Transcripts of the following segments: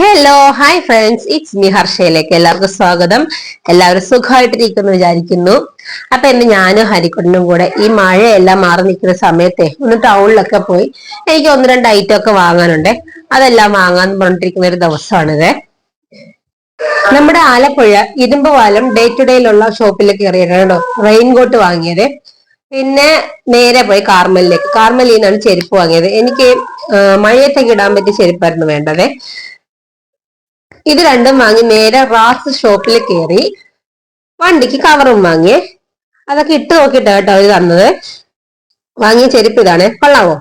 Hello hi friends it's me ഹർഷയിലേക്ക് എല്ലാവർക്കും സ്വാഗതം. എല്ലാവരും സുഖമായിട്ടിരിക്കുന്നു വിചാരിക്കുന്നു. അപ്പൊ ഇന്ന് ഞാനും ഹരിക്കുട്ടനും കൂടെ ഈ മഴയെല്ലാം മാറി നിൽക്കുന്ന സമയത്തെ ഒന്ന് ടൗണിലൊക്കെ പോയി എനിക്ക് ഒന്ന് രണ്ട് ഐറ്റം ഒക്കെ വാങ്ങാനുണ്ട്. അതെല്ലാം വാങ്ങാൻ പറഞ്ഞിരിക്കുന്ന ഒരു ദിവസമാണിത്. നമ്മുടെ ആലപ്പുഴ ഇരുമ്പുപാലം ഡേ ടു ഡേയിലുള്ള ഷോപ്പിലേക്ക് കയറിയാണ് റെയിൻ റെയിൻകോട്ട് വാങ്ങിയത്. പിന്നെ നേരെ പോയി കാർമലിലേക്ക് കാർമലിൽ നിന്നാണ് ചെരുപ്പ് വാങ്ങിയത്. എനിക്ക് മഴയത്തേക്ക് ഇടാൻ പറ്റിയ ചെരുപ്പായിരുന്നു വേണ്ടത്. ഇത് രണ്ടും വാങ്ങി നേരെ റാസ് ഷോപ്പിൽ കയറി വണ്ടിക്ക് കവറും വാങ്ങി അതൊക്കെ ഇട്ട് നോക്കിയിട്ടാ കേട്ടോ അവർ തന്നത്. വാങ്ങിയ ചെരുപ്പ് ഇതാണ്. കൊള്ളാവോ?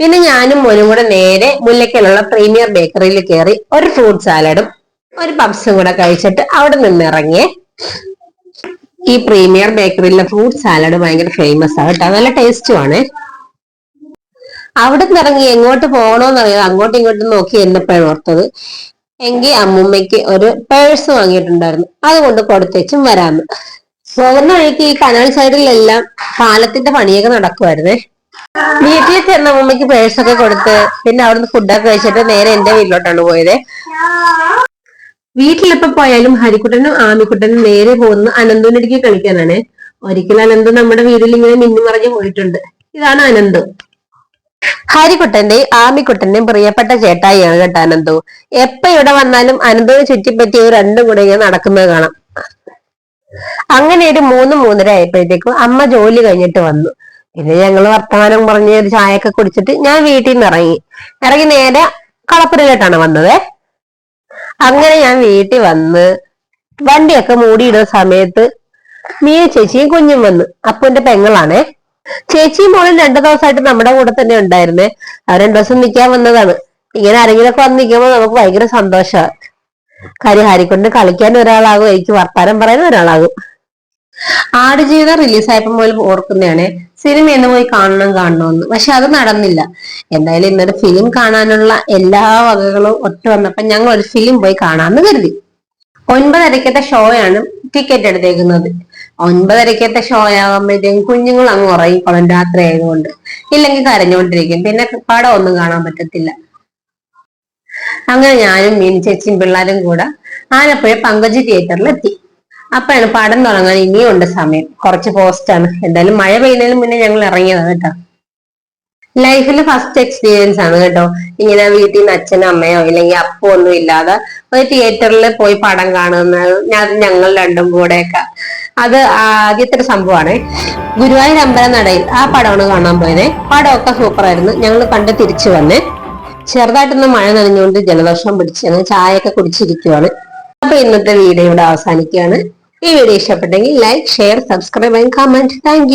പിന്നെ ഞാനും മോനും കൂടെ നേരെ മുല്ലക്കലുള്ള പ്രീമിയർ ബേക്കറിയിൽ കയറി ഒരു ഫ്രൂട്ട് സാലഡും ഒരു പപ്സും കൂടെ കഴിച്ചിട്ട് അവിടെ നിന്ന് ഇറങ്ങിയേ. ഈ പ്രീമിയർ ബേക്കറിയിലെ ഫ്രൂട്ട് സാലഡ് ഭയങ്കര ഫേമസ് ആണ് കേട്ടോ. നല്ല ടേസ്റ്റുമാണ് അവിടെ നിന്ന് ഇറങ്ങി എങ്ങോട്ട് പോകണോന്നറിയാം അങ്ങോട്ടും ഇങ്ങോട്ടും നോക്കി എന്നപ്പോഴും ഓർത്തത്. എങ്കിൽ അമ്മുമ്മയ്ക്ക് ഒരു പേഴ്സ് വാങ്ങിയിട്ടുണ്ടായിരുന്നു. അതുകൊണ്ട് കൊടുത്തേച്ചും വരാന്ന്. പോകുന്ന വഴിക്ക് ഈ കനാൽ സൈഡിലെല്ലാം പാലത്തിന്റെ പണിയൊക്കെ നടക്കുമായിരുന്നേ വീട്ടിൽ ചെന്ന പേഴ്സ് ഒക്കെ കൊടുത്ത് പിന്നെ അവിടുന്ന് ഫുഡൊക്കെ കഴിച്ചിട്ട് നേരെ എന്റെ വീട്ടിലോട്ടാണ് പോയത്. വീട്ടിലെപ്പോ പോയാലും ഹരിക്കുട്ടനും ആമിക്കുട്ടനും നേരെ പോകുന്ന അനന്തുവിനടുക്ക് കളിക്കാനാണ്. ഒരിക്കലും അനന്തു നമ്മുടെ വീട്ടിൽ ഇങ്ങനെ മിന്നിമറിഞ്ഞു പോയിട്ടുണ്ട്. ഇതാണ് അനന്തു. ഹരിക്കുട്ടന്റെയും ആമിക്കുട്ടന്റെയും പ്രിയപ്പെട്ട ചേട്ടായിയാണ് കേട്ടോ അനന്തു. എപ്പോ ഇവിടെ വന്നാലും അനന്തുവിനെ ചുറ്റിപ്പറ്റി രണ്ടും കൂടെ ഇങ്ങനെ നടക്കുന്നത് കാണാം. അങ്ങനെ ഒരു മൂന്ന് മൂന്നര ആയപ്പോഴത്തേക്കും അമ്മ ജോലി കഴിഞ്ഞിട്ട് വന്നു. പിന്നെ ഞങ്ങൾ വർത്തമാനം പറഞ്ഞ് ഒരു ചായയൊക്കെ കുടിച്ചിട്ട് ഞാൻ വീട്ടിൽ നിന്ന് ഇറങ്ങി. ഇറങ്ങി നേരെ കളപ്പുരയിലോട്ടാണ് വന്നത്. അങ്ങനെ ഞാൻ വീട്ടിൽ വന്ന് വണ്ടിയൊക്കെ മൂടിയിടുന്ന സമയത്ത് മീ ചേച്ചിയും കുഞ്ഞും വന്നു. അപ്പുന്റെ പെങ്ങളാണേ. ചേച്ചിയും മോളും രണ്ടു ദിവസമായിട്ട് നമ്മുടെ കൂടെ തന്നെ ഉണ്ടായിരുന്നേ. അവർ രണ്ടു ദിവസം നിൽക്കാൻ വന്നതാണ്. ഇങ്ങനെ ആരെങ്കിലുമൊക്കെ വന്ന് നിൽക്കുമ്പോൾ നമുക്ക് ഭയങ്കര സന്തോഷമാണ്. കാര്യം ഹരിക്കൊണ്ട് കളിക്കാൻ ഒരാളാകും എനിക്ക് വർത്താനം പറയാൻ ഒരാളാകും. ആടുജീവിതം റിലീസായപ്പോൾ പോലും ഓർക്കുന്നതാണ്. സിനിമ എന്ന് പോയി കാണണം കാണണമെന്ന് പക്ഷെ അത് നടന്നില്ല. എന്തായാലും ഇന്നൊരു ഫിലിം കാണാനുള്ള എല്ലാ വകകളും ഒത്തു വന്നപ്പോ ഞങ്ങൾ ഒരു ഫിലിം പോയി കാണാമെന്ന് കരുതി. ഒൻപതരക്കത്തെ ഷോയാണ് ടിക്കറ്റ് എടുത്തേക്കുന്നത്. ഒൻപതരക്കത്തെ ഷോ ആകുമ്പോഴത്തേക്കും കുഞ്ഞുങ്ങൾ അങ്ങ് ഉറങ്ങിക്കോളും രാത്രി ആയതുകൊണ്ട്. ഇല്ലെങ്കിൽ കരഞ്ഞുകൊണ്ടിരിക്കും. പിന്നെ പടം ഒന്നും കാണാൻ പറ്റത്തില്ല. അങ്ങനെ ഞാനും മീൻ ചേച്ചിയും പിള്ളേരും കൂടെ ആലപ്പുഴ പങ്കജ് തിയേറ്ററിൽ എത്തി അപ്പോഴാണ് പടം തുടങ്ങാൻ ഇനിയും ഉണ്ട് സമയം. കുറച്ച് പോസ്റ്റാണ് എന്തായാലും മഴ പെയ്യുന്നതിന് മുന്നേ ഞങ്ങൾ ഇറങ്ങിയതാണ് കേട്ടോ. ലൈഫിൽ ഫസ്റ്റ് എക്സ്പീരിയൻസ് ആണ് കേട്ടോ. ഇങ്ങനെ വീട്ടിൽ നിന്ന് അച്ഛനോ അമ്മയോ ഇല്ലെങ്കിൽ അപ്പോ ഒന്നും ഇല്ലാതെ ഒരു തിയേറ്ററിൽ പോയി പടം കാണുന്നത് ഞാൻ ഞങ്ങൾ രണ്ടും കൂടെയൊക്കെ. അത് ആദ്യത്തെ സംഭവമാണ് ഗുരുവായൂർ അമ്പലം നടയിൽ ആ പടമാണ് കാണാൻ പോയത്. പടമൊക്കെ സൂപ്പർ ആയിരുന്നു ഞങ്ങൾ കണ്ട് തിരിച്ചു വന്ന്. ചെറുതായിട്ടൊന്ന് മഴ നനഞ്ഞുകൊണ്ട് ജലദോഷം പിടിച്ച് ഞങ്ങൾ ചായയൊക്കെ കുടിച്ചിരിക്കുവാണ്. അപ്പൊ ഇന്നത്തെ വീഡിയോ ഇവിടെ അവസാനിക്കുകയാണ്. ഈ വീഡിയോ ഇഷ്ടപ്പെട്ടെങ്കിൽ like share subscribe and comment thank